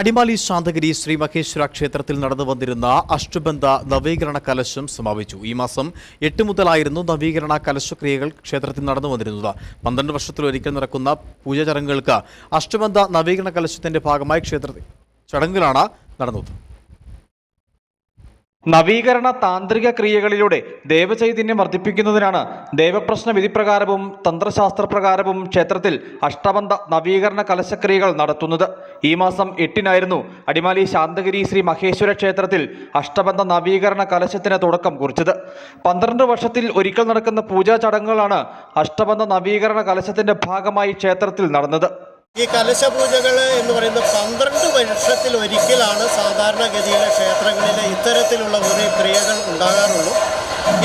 അടിമാലി ശാന്തഗിരി ശ്രീ മഹേശ്വര ക്ഷേത്രത്തിൽ നടന്നു വന്നിരുന്ന അഷ്ടബന്ധ നവീകരണ കലശം സമാപിച്ചു. ഈ മാസം എട്ട് മുതലായിരുന്നു നവീകരണ കലശക്രിയകൾ ക്ഷേത്രത്തിൽ നടന്നു വന്നിരുന്നത്. പന്ത്രണ്ട് വർഷത്തിലൊരിക്കൽ നടക്കുന്ന പൂജാ ചടങ്ങുകൾക്ക് അഷ്ടബന്ധ നവീകരണ കലശത്തിന്റെ ഭാഗമായി ക്ഷേത്രത്തിൽ ചടങ്ങുകളാണ് നടന്നത്. നവീകരണ താന്ത്രിക ക്രിയകളിലൂടെ ദേവചൈതന്യം വർദ്ധിപ്പിക്കുന്നതിനാണ് ദേവപ്രശ്ന വിധിപ്രകാരവും തന്ത്രശാസ്ത്രപ്രകാരവും ക്ഷേത്രത്തിൽ അഷ്ടബന്ധ നവീകരണ കലശക്രിയകൾ നടത്തുന്നത്. ഈ മാസം എട്ടിനായിരുന്നു അടിമാലി ശാന്തഗിരി ശ്രീ മഹേശ്വര ക്ഷേത്രത്തിൽ അഷ്ടബന്ധ നവീകരണ കലശത്തിന് തുടക്കം കുറിച്ചത്. പന്ത്രണ്ട് വർഷത്തിൽ ഒരിക്കൽ നടക്കുന്ന പൂജാ ചടങ്ങുകളാണ് അഷ്ടബന്ധ നവീകരണ കലശത്തിന്റെ ഭാഗമായി ക്ഷേത്രത്തിൽ നടന്നത്. ഈ കലശപൂജകൾ എന്ന് പറയുന്നത് പന്ത്രണ്ട് വർഷത്തിൽ ഒരിക്കലാണ് സാധാരണഗതിയിലെ ക്ഷേത്രങ്ങളിൽ ഇത്തരത്തിലുള്ള ഒരു ക്രിയകൾ ഉണ്ടാകാറുള്ളൂ.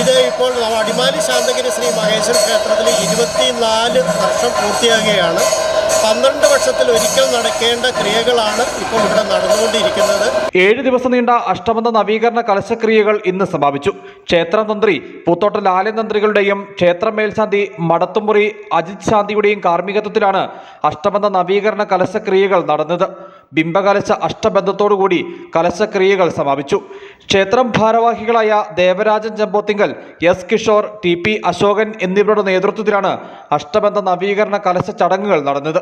ഇത് ഇപ്പോൾ അടിമാലി ശാന്തഗിരി ശ്രീ മഹേശ്വര ക്ഷേത്രത്തിൽ ഇരുപത്തിനാല് വർഷം പൂർത്തിയാകുകയാണ് പന്ത്രണ്ട് വർഷത്തിൽ ഒരിക്കൽ നടക്കേണ്ട ക്രിയകളാണ് ഇപ്പോൾ ഇവിടെ നടന്നുകൊണ്ടിരിക്കുന്നത്. ഏഴ് ദിവസം നീണ്ട അഷ്ടബന്ധ നവീകരണ കലശക്രിയകൾ ഇന്ന് സമാപിച്ചു. ക്ഷേത്രം തന്ത്രി പൂത്തോട്ട ലാലൻ തന്ത്രികളുടെയും ക്ഷേത്രം മേൽശാന്തി മടത്തുമുറി അജിത് ശാന്തിയുടെയും കാർമ്മികത്വത്തിലാണ് അഷ്ടബന്ധ നവീകരണ കലശക്രിയകൾ നടന്നത്. ബിംബകലശ അഷ്ടബന്ധത്തോടുകൂടി കലശക്രിയകൾ സമാപിച്ചു. ക്ഷേത്രം ഭാരവാഹികളായ Devarajan Jampothinkal S Kishore T P Ashokan എന്നിവരുടെ നേതൃത്വത്തിലാണ് അഷ്ടബന്ധ നവീകരണ കലശ ചടങ്ങുകൾ നടന്നത്.